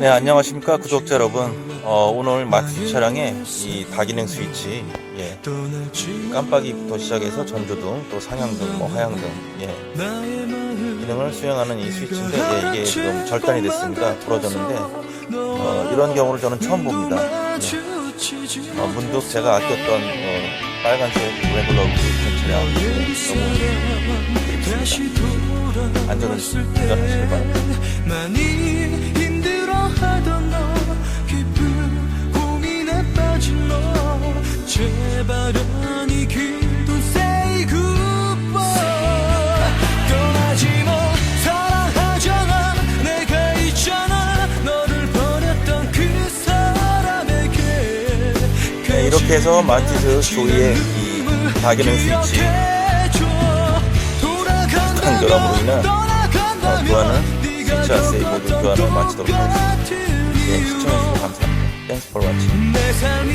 네 안녕하십니까 구독자 여러분. 어, 오늘 마티 차량에 이 다기능 스위치 예, 깜빡이부터 시작해서 전조등 또 상향등 뭐 하향등 예, 기능을 수행하는 이 스위치인데 예, 이게 지금 절단이 됐습니다. 부러졌는데 어, 이런 경우를 저는 처음 봅니다. 예. 어, 문득 제가 아꼈던 어, 빨간색 레귤러 그 차량 너무 안전은 운전하시길 바랍니다 이렇게 해서 마티즈 조이의 이 다기능 스위치. 돌아간다면 결함으로 인한 어, 교환은 스위치와 세이보드 교환을 마치도록 하겠습니다. 네, 시청해주셔서 감사합니다. 워칭. 내 삶이